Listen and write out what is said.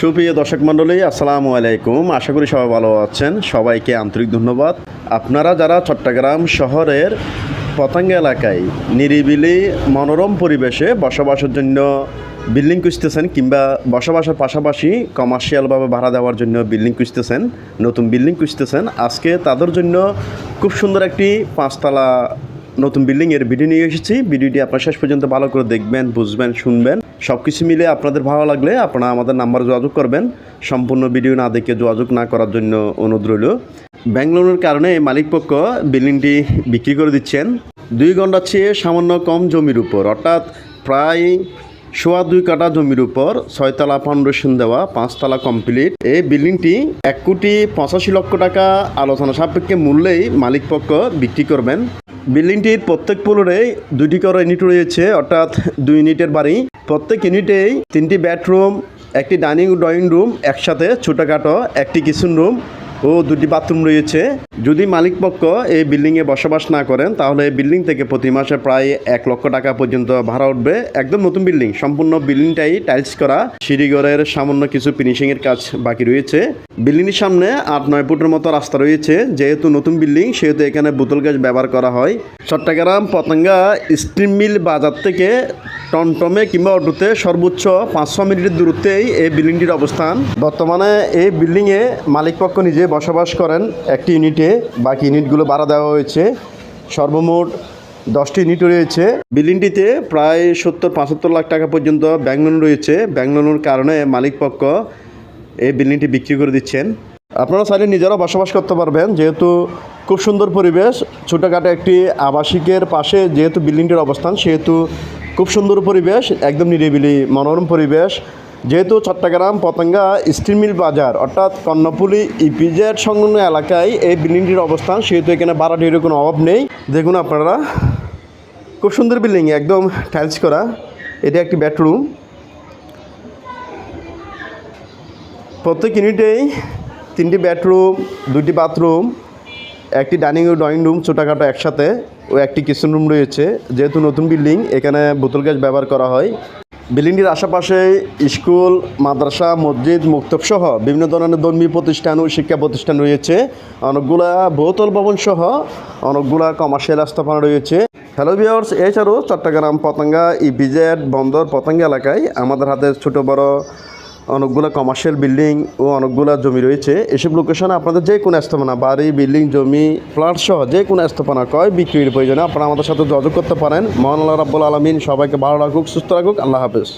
সুপ্রিয় দর্শক মণ্ডলী, আসসালামু আলাইকুম। আশা করি সবাই ভালো আছেন। সবাইকে আন্তরিক ধন্যবাদ। আপনারা যারা চট্টগ্রাম শহরের পতঙ্গ এলাকায় নিরিবিলি মনোরম পরিবেশে বসবাসের জন্য বিল্ডিং খুঁজতেছেন কিংবা বসবাসের পাশাপাশি কমার্শিয়ালভাবে ভাড়া দেওয়ার জন্য বিল্ডিং খুঁজতেছেন, নতুন বিল্ডিং খুঁজতেছেন, আজকে তাদের জন্য খুব সুন্দর একটি পাঁচতলা নতুন বিল্ডিংয়ের ভিডিও নিয়ে এসেছি। ভিডিওটি আপনার শেষ পর্যন্ত ভালো করে দেখবেন, বুঝবেন, শুনবেন। সব কিছু মিলে আপনাদের ভালো লাগলে আপনারা আমাদের নাম্বার যোগাযোগ করবেন। সম্পূর্ণ ভিডিও না দেখে যোগাযোগ না করার জন্য অনুরোধ রইল। ব্যাংক লোনের কারণে মালিকপক্ষ বিল্ডিংটি বিক্রি করে দিচ্ছেন। দুই ঘণ্টার চেয়ে সামান্য কম জমির উপর, অর্থাৎ প্রায় সোয়া দুই কাটা জমির উপর ছয়তলা ফাউন্ডেশন দেওয়া, পাঁচতলা কমপ্লিট। এই বিল্ডিংটি এক কোটি পঁচাশি লক্ষ টাকা আলোচনা সাপেক্ষে মূল্যেই মালিকপক্ষ বিক্রি করবেন। বিল্ডিংটির প্রত্যেক ফ্লোরে দুটি করে ইউনিট রয়েছে, অর্থাৎ দুই ইউনিটের বাড়ি। প্রত্যেক ইউনিটেই তিনটি বেডরুম, একটি ডাইনিং ড্রয়িং রুম, একসাথে ছোটোখাটো একটি কিচেন রুম ও দুটি বাথরুম রয়েছে। যদি মালিকপক্ষ এই বিল্ডিংয়ে বসবাস না করেন, তাহলে এই বিল্ডিং থেকে প্রতি মাসে প্রায় এক লক্ষ টাকা পর্যন্ত ভাড়া উঠবে। একদম নতুন বিল্ডিং, সম্পূর্ণ বিল্ডিংটাই টাইলস করা। সিঁড়িঘরের সামান্য কিছু ফিনিশিংয়ের কাজ বাকি রয়েছে। বিল্ডিংটির সামনে আট নয় ফুটের মতো রাস্তা রয়েছে। যেহেতু নতুন বিল্ডিং, সেহেতু এখানে বোতল গ্যাস ব্যবহার করা হয়। চট্টগ্রাম, পতঙ্গা, স্টিম মিল বাজার থেকে টমটমে কিংবা অটোতে সর্বোচ্চ পাঁচশো মিনিটের দূরত্বেই এই বিল্ডিংটির অবস্থান। বর্তমানে এই বিল্ডিংয়ে মালিকপক্ষ নিজে বসবাস করেন একটি ইউনিটে। বাকি ইউনিটগুলো ভাড়া দেওয়া হয়েছে। সর্বমোট দশটি ইউনিট রয়েছে। বিল্ডিংটিতে প্রায় সত্তর পঁচাত্তর লাখ টাকা পর্যন্ত ব্যাংক লোন রয়েছে। ব্যাংক লোনের কারণে মালিকপক্ষ এই বিল্ডিংটি বিক্রি করে দিচ্ছেন। আপনারা চাইলে নিজেরাও বসবাস করতে পারবেন। যেহেতু খুব সুন্দর পরিবেশ ছোটোখাটো একটি আবাসিকের পাশে যেহেতু বিল্ডিংটির অবস্থান সেহেতু খুব সুন্দর পরিবেশ, একদম নিরিবিলি, মনোরম পরিবেশ। যেহেতু চট্টগ্রাম, পতঙ্গা, স্টিল মিল বাজার, অর্থাৎ কর্ণপুলি ইপিজেড সংলগ্ন এলাকায় এই বিল্ডিংটির অবস্থান, সেহেতু এখানে ভাড়াটির কোনো অভাব নেই। দেখুন আপনারা, খুব সুন্দর বিল্ডিং, একদম টাইলস করা। এটা একটি বেডরুম। প্রত্যেক ইউনিটেই তিনটি বেডরুম দুটি বাথরুম। একটি ডাইনিং ও ড্রয়িং রুম ছোটোখাটো একসাথে ও একটি কিচেন রুম রয়েছে। যেহেতু নতুন বিল্ডিং, এখানে বোতল গ্যাস ব্যবহার করা হয়। বিল্ডিংটির আশেপাশে স্কুল, মাদ্রাসা, মসজিদ মুক্তব সহ বিভিন্ন ধরনের ধর্মীয় প্রতিষ্ঠান ও শিক্ষা প্রতিষ্ঠান রয়েছে। অনেকগুলা বহুতল ভবন সহ অনেকগুলা কমার্শিয়াল স্থাপনা রয়েছে। হ্যালো ভিওর্স এছাড়াও চট্টগ্রাম, পতঙ্গা ইপিজেড বন্দর, পতঙ্গা এলাকায় আমাদের হাতে ছোট বড় অনেকগুলো কমার্শিয়াল বিল্ডিং ও অনেকগুলো জমি রয়েছে। এসব লোকেশনে আপনাদের যে কোনো স্থাপনা, বাড়ি বিল্ডিং জমি ফ্ল্যাট সহ যে কোনো স্থাপনা কয় বিক্রির প্রয়োজনে আপনারা আমাদের সাথে যোগাযোগ করতে পারেন। মহান আল্লাহ রাব্বুল আলমিন সবাইকে ভালো রাখুক, সুস্থ রাখুক, আল্লাহ হাফেজ।